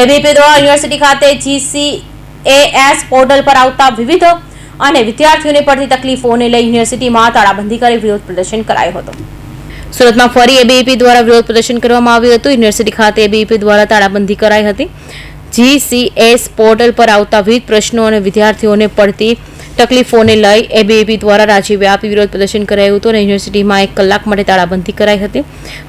ABP દ્વારા university ખાતે GCAS portal પર આવતા વિવિધ અને વિદ્યાર્થીઓને પડતી તકલીફોને લઈ યુનિવર્સિટીમાં તાળાબંધી કરી વિરોધ પ્રદર્શન કરાયો હતો. સુરતમાં ફરી એબીપી દ્વારા વિરોધ પ્રદર્શન કરવામાં આવ્યું હતું. યુનિવર્સિટી ખાતે એબીપી દ્વારા તાળાબંધી કરાઈ હતી. જીસીએસ પોર્ટલ પર આવતા વિવિધ પ્રશ્નો અને વિદ્યાર્થીઓને પડતી તકલીફોને લઈ એબીએપી દ્વારા રાજ્યવ્યાપી વિરોધ પ્રદર્શન કરાયું હતું અને યુનિવર્સિટીમાં એક કલાક માટે તાળાબંધી કરાઈ હતી.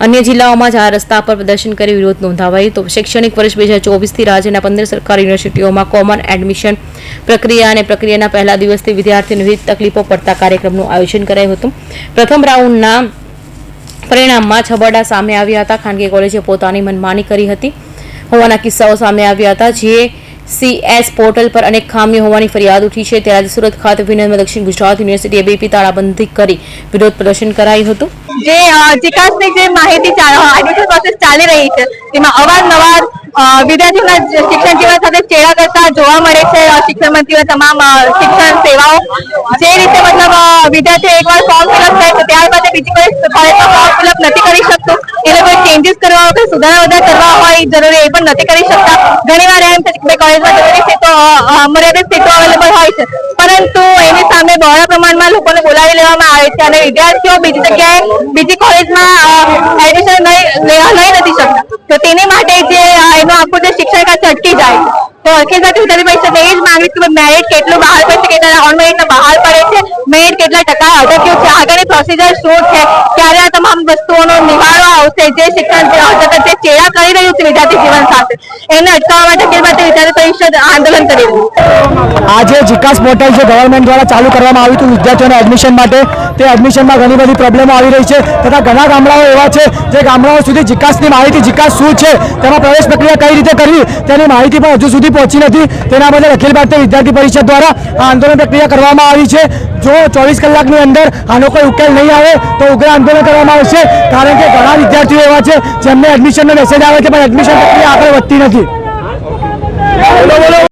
અન્ય જિલ્લાઓમાં જ આ રસ્તા પર પ્રદર્શન કરી વિરોધ નોંધાવાયો હતો. શૈક્ષણિક વર્ષ બે હજાર ચોવીસથી રાજ્યના પંદર સરકારી યુનિવર્સિટીઓમાં કોમન એડમિશન પ્રક્રિયા અને પ્રક્રિયાના પહેલા દિવસથી વિદ્યાર્થીઓને વિવિધ તકલીફો પડતા કાર્યક્રમનું આયોજન કરાયું હતું. પ્રથમ રાઉન્ડના પરિણામમાં છબરડા સામે આવ્યા હતા. ખાનગી કોલેજે પોતાની મનમાની કરી હતી. હોવાના કિસ્સાઓ સામે આવ્યા હતા, જે સીએસ પોર્ટલ પર અનેક ખામીઓ હોવાની ફરિયાદ ઉઠી છે. ત્યારે સુરત ખાતે વિનયમાં દક્ષિણ ગુજરાત યુનિવર્સિટી એબીપી તાળાબંધી કરી વિરોધ પ્રદર્શન કરાયું હતું. જે ચિકાસની જે માહિતી એડમિશન પ્રોસેસ ચાલી રહી છે, તેમાં અવારનવાર વિદ્યાર્થીઓના શિક્ષણ જીવન સાથે ચેડા કરતા જોવા મળે છે. શિક્ષણ મંત્રીઓ તમામ શિક્ષણ સેવાઓ જે રીતે મતલબ વિદ્યાર્થીઓ એકવાર ફોર્મ ફિલઅપ થાય છે ત્યારબાદ બીજી કોઈ ફોર્મ ફિલઅપ નથી કરી શકતો. ચેન્જીસ કરવા હોય સુધારા વધારા કરવા હોય, જરૂરી એ પણ નથી કરી શકતા. ઘણી વાર એમ છે કોલેજમાં મર્યાદિત સીટો અવેલેબલ હોય છે. પરંતુ એની સામે બહોળા પ્રમાણમાં લોકોને બોલાવી લેવામાં આવે છે અને વિદ્યાર્થીઓ બીજી જગ્યાએ, બીજી કોલેજમાં એડમિશન લઈ નથી શકતા. તો તેની માટે જે એનું આખું જે શિક્ષણ કાચ અટકી જાય છે. તો અખિલ ભારતીય વિદ્યાર્થી પરિષદ એ જ માંગણી કે મેરિટ કેટલું બહાર પડશે કેટલા ઓન મેરિટ બહાર પડે છે. મેરિટ કેટલા ટકા અટક્યું છે? આગળની પ્રોસિજર શું છે? ક્યારે આ તમામ વસ્તુઓનો આવશે જે શિક્ષણ ચેડા કરી રહ્યું છે વિદ્યાર્થી જીવન સાથે, એને અટકાવવા માટે અખિલ માટે વિદ્યાર્થી પરિષદ આંદોલન કરી રહ્યું છે. આજે જીકાસ પોર્ટલ છે ગવર્મેન્ટ દ્વારા ચાલુ કરવામાં આવ્યું હતું વિદ્યાર્થીઓના એડમિશન માટે, તે એડમિશનમાં ઘણી બધી પ્રોબ્લેમો આવી રહી છે. તથા ઘણા ગામડાઓ એવા છે જે ગામડાઓ સુધી જીકાસની માહિતી જીકાસ શું છે, તેમાં પ્રવેશ પ્રક્રિયા કઈ રીતે કરવી, તેની માહિતી પણ હજુ સુધી પહોંચી નથી. તેના બદલ અખિલ ભારતીય વિદ્યાર્થી પરિષદ દ્વારા આ આંદોલન પ્રક્રિયા કરવામાં આવી છે. જો ચોવીસ કલાકની અંદર આનો કોઈ ઉકેલ નહીં આવે, તો ઉગ્ર આંદોલન કરવામાં આવશે. કારણ કે ઘણા વિદ્યાર્થીઓ એવા છે જેમને એડમિશનનો મેસેજ આવે છે, પણ એડમિશન પ્રક્રિયા આગળ વધતી નથી.